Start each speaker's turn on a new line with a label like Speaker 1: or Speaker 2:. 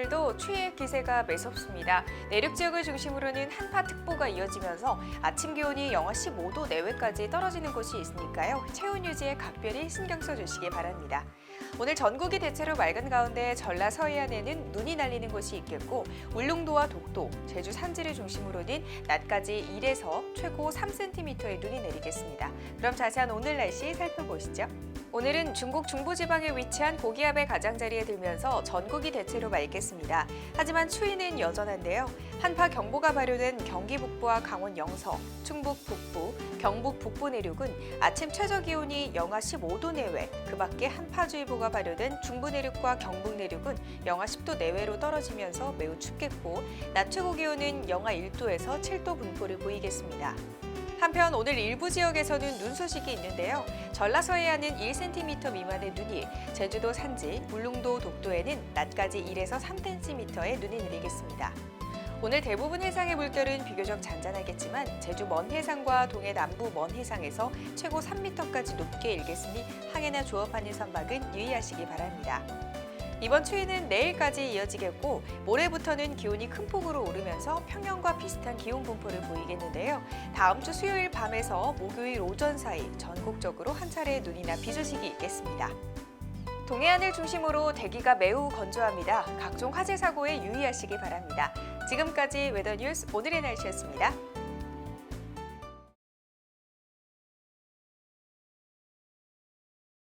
Speaker 1: 오늘도 추위의 기세가 매섭습니다. 내륙 지역을 중심으로는 한파특보가 이어지면서 아침 기온이 영하 15도 내외까지 떨어지는 곳이 있으니까요. 체온 유지에 각별히 신경 써주시기 바랍니다. 오늘 전국이 대체로 맑은 가운데 전라 서해안에는 눈이 날리는 곳이 있겠고 울릉도와 독도, 제주 산지를 중심으로는 낮까지 1에서 최고 3cm의 눈이 내리겠습니다. 그럼 자세한 오늘 날씨 살펴보시죠. 오늘은 중국 중부지방에 위치한 고기압의 가장자리에 들면서 전국이 대체로 맑겠습니다. 하지만 추위는 여전한데요. 한파 경보가 발효된 경기 북부와 강원 영서, 충북 북부, 경북 북부 내륙은 아침 최저 기온이 영하 15도 내외, 그 밖에 한파주의보가 발효된 중부 내륙과 경북 내륙은 영하 10도 내외로 떨어지면서 매우 춥겠고 낮 최고 기온은 영하 1도에서 7도 분포를 보이겠습니다. 한편 오늘 일부 지역에서는 눈 소식이 있는데요. 전라 서해 안은 1cm 미만의 눈이, 제주도 산지, 울릉도 독도에는 낮까지 1에서 3cm의 눈이 내리겠습니다. 오늘 대부분 해상의 물결은 비교적 잔잔하겠지만 제주 먼 해상과 동해 남부 먼 해상에서 최고 3m까지 높게 일겠으니 항해나 조업하는 선박은 유의하시기 바랍니다. 이번 추위는 내일까지 이어지겠고 모레부터는 기온이 큰 폭으로 오르면서 평년과 비슷한 기온 분포를 보이겠는데요. 다음 주 수요일 밤에서 목요일 오전 사이 전국적으로 한 차례 눈이나 비 소식이 있겠습니다. 동해안을 중심으로 대기가 매우 건조합니다. 각종 화재 사고에 유의하시기 바랍니다. 지금까지 웨더뉴스 오늘의 날씨였습니다.